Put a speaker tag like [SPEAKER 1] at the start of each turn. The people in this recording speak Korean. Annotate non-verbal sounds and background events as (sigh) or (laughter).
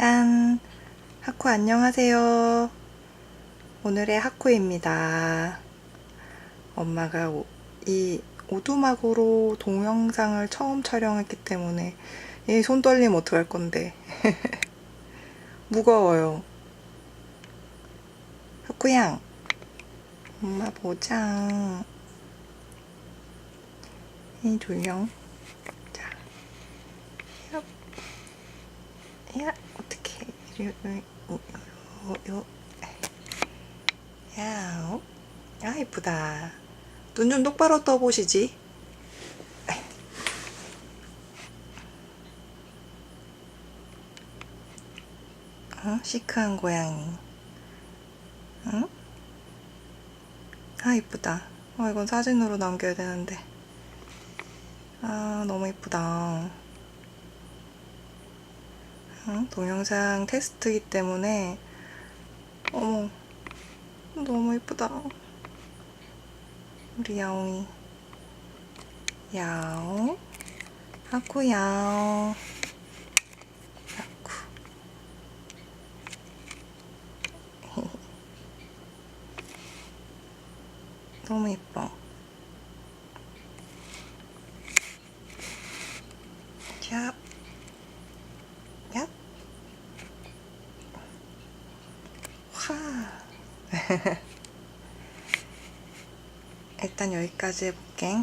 [SPEAKER 1] 짠! 하쿠 안녕하세요. 오늘의 하쿠입니다. 엄마가 오- 이 오두막으로 동영상을 처음 촬영했기 때문에 이 손 떨리면 어떡할 건데. (laughs) 무거워요. 하쿠양, 엄마 보자. 이 조용. 자, 야, 야. 야, 어? 아, 이쁘다. 눈 좀 똑바로 떠보시지. 어? 시크한 고양이. 응? 아, 이쁘다. 어, 이건 사진으로 남겨야 되는데. 아, 너무 이쁘다. 응? 동영상 테스트이기 때문에 어머 너무 이쁘다. 우리 야옹이. 야옹. 하쿠 야옹. 하쿠. (laughs) 너무 예뻐. 자 화. (laughs) 일단 여기까지 해볼게.